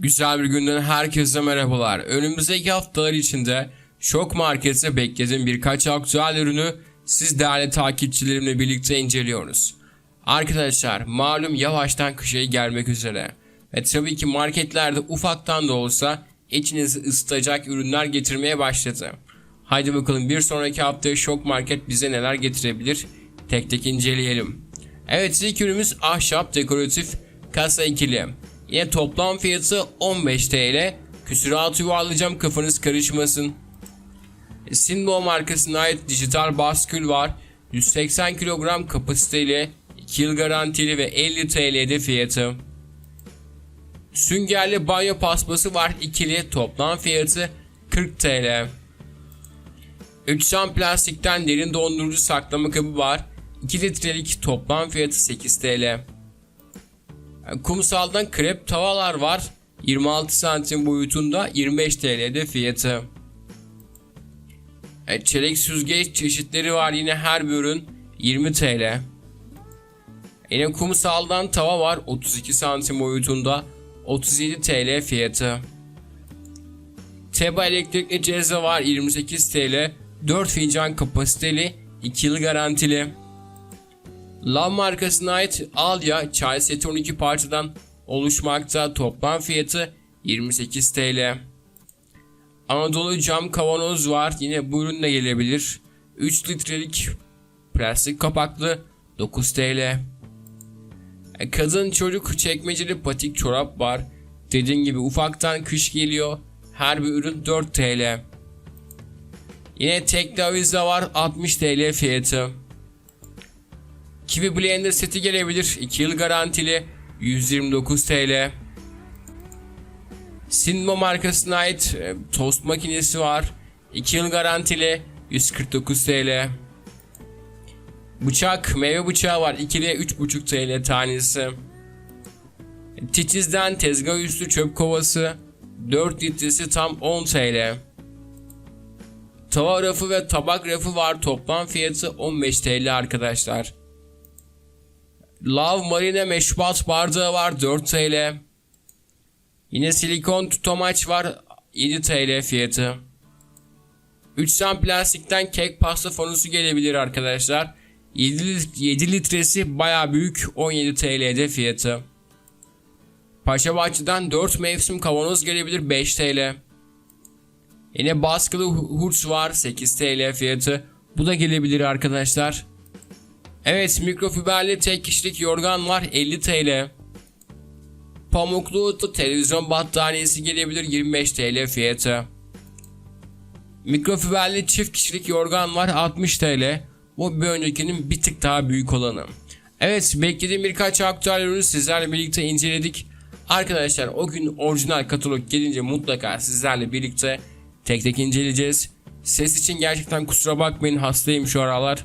Güzel bir günden herkese merhabalar. Önümüzdeki haftalar içinde Şok Market'te beklediğim birkaç aktüel ürünü siz değerli takipçilerimle birlikte inceliyoruz. Arkadaşlar malum yavaştan kışa gelmek üzere. Ve tabii ki marketlerde ufaktan da olsa içinizi ısıtacak ürünler getirmeye başladı. Haydi bakalım bir sonraki haftaya Şok Market bize neler getirebilir tek tek inceleyelim. Evet ilk ürünümüz ahşap dekoratif kasa ikili. Yine toplam fiyatı 15 TL. Küsuratı yuvarlayacağım kafanız karışmasın. Sinbo markasına ait dijital baskül var. 180 kilogram kapasiteli, 2 yıl garantili ve 50 TL'de fiyatı. Süngerli banyo paspası var ikili toplam fiyatı 40 TL. 3 cam plastikten derin dondurucu saklama kabı var. 2 litrelik toplam fiyatı 8 TL. Kumsaldan krep tavalar var. 26 santim boyutunda 25 TL'de fiyatı. Evet, çelik süzgeç çeşitleri var yine her bir ürün 20 TL. Yine kumsaldan tava var 32 santim boyutunda 37 TL fiyatı. Teba elektrikli cezve var 28 TL 4 fincan kapasiteli 2 yıl garantili. Lav markasına ait Alya çay seti 12 parçadan oluşmakta toplam fiyatı 28 TL. Anadolu cam kavanoz var yine bu ürün de gelebilir. 3 litrelik plastik kapaklı 9 TL. E, Kadın çocuk çekmeceli patik çorap var. Dediğim gibi ufaktan kış geliyor. Her bir ürün 4 TL. Yine tekli avize var 60 TL fiyatı. Kiwi Blender seti gelebilir 2 yıl garantili 129 TL. Sinmo markasına ait e, tost makinesi var 2 yıl garantili 149 TL. Bıçak meyve bıçağı var 2'liye 3,5 TL tanesi. Titiz'den tezgah üstü çöp kovası 4 litresi tam 10 TL. Tava rafı ve tabak rafı var toplam fiyatı 15 TL arkadaşlar. Love Marine meşrubat bardağı var 4 TL. Yine silikon tutamaç var 7 TL fiyatı. 3 cam plastikten kek pasta fanusu gelebilir arkadaşlar. 7, 7 litresi baya büyük 17 TL'de fiyatı. Paşa Bahçe'den 4 mevsim kavanoz gelebilir 5 TL. Yine baskılı hurç var 8 TL fiyatı. Bu da gelebilir arkadaşlar. Evet mikrofiberli tek kişilik yorgan var 50 TL. Pamuklu televizyon battaniyesi gelebilir 25 TL fiyatı. Mikrofiberli çift kişilik yorgan var 60 TL. Bu bir öncekinin bir tık daha büyük olanı. Evet beklediğim birkaç aktüel ürünü sizlerle birlikte inceledik. Arkadaşlar o gün orijinal katalog gelince mutlaka sizlerle birlikte tek tek inceleyeceğiz. Ses için gerçekten kusura bakmayın hastayım şu aralar.